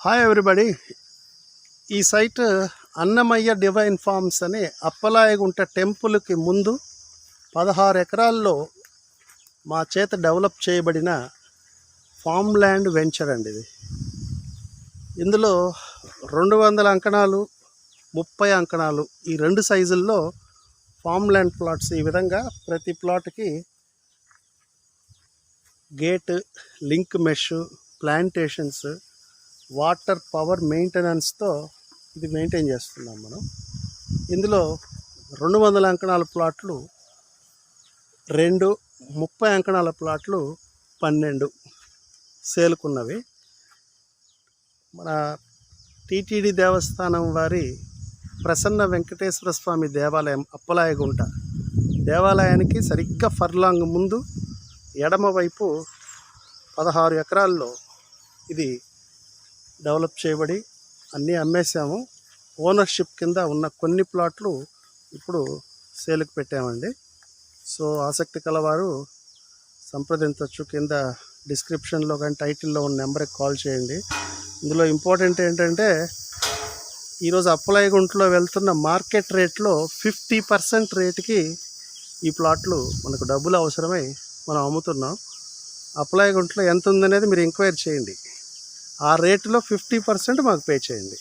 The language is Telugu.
హాయ్ ఎవ్రీబడి ఈ సైట్ అన్నమయ్య డివైన్ ఫార్మ్స్ అనే అప్పలాయగుంట టెంపుల్కి ముందు పదహారు ఎకరాల్లో మా చేత డెవలప్ చేయబడిన ఫామ్ ల్యాండ్ వెంచర్ అండి ఇది. ఇందులో రెండు వందల అంకణాలు ముప్పై అంకణాలు ఈ రెండు సైజుల్లో ఫామ్ ల్యాండ్ ప్లాట్స్ ఈ విధంగా ప్రతి ప్లాట్కి gate link mesh plantations water power మెయింటెనెన్స్తో ఇది మెయింటైన్ చేస్తున్నాం మనం. ఇందులో రెండు వందల అంకణాల ప్లాట్లు రెండు ముప్పై అంకణాల ప్లాట్లు పన్నెండు సేలుకున్నవి. మన టీటీడీ దేవస్థానం వారి ప్రసన్న వెంకటేశ్వర స్వామి దేవాలయం అప్పలాయగుంట. దేవాలయానికి సరిగ్గా ఫర్లాంగ్ ముందు ఎడమవైపు పదహారు ఎకరాల్లో ఇది డెవలప్ చేయబడి అన్నీ అమ్మేశాము. ఓనర్షిప్ కింద ఉన్న కొన్ని ప్లాట్లు ఇప్పుడు సేల్కి పెట్టామండి. సో ఆసక్తి కలవారు సంప్రదించవచ్చు కింద డిస్క్రిప్షన్లో కానీ టైటిల్లో ఉన్న నెంబర్కి కాల్ చేయండి. ఇందులో ఇంపార్టెంట్ ఏంటంటే ఈరోజు అప్పలాయగుంటలో వెళ్తున్న మార్కెట్ రేట్లో ఫిఫ్టీ పర్సెంట్ రేటుకి ఈ ప్లాట్లు మనకు డబ్బులు అవసరమై మనం అమ్ముతున్నాం. అప్లై గుంట్లో ఎంత ఉందనేది మీరు ఎంక్వైరీ చేయండి. ఆ రేటులో ఫిఫ్టీ పర్సెంట్ మాకు పే చేయండి.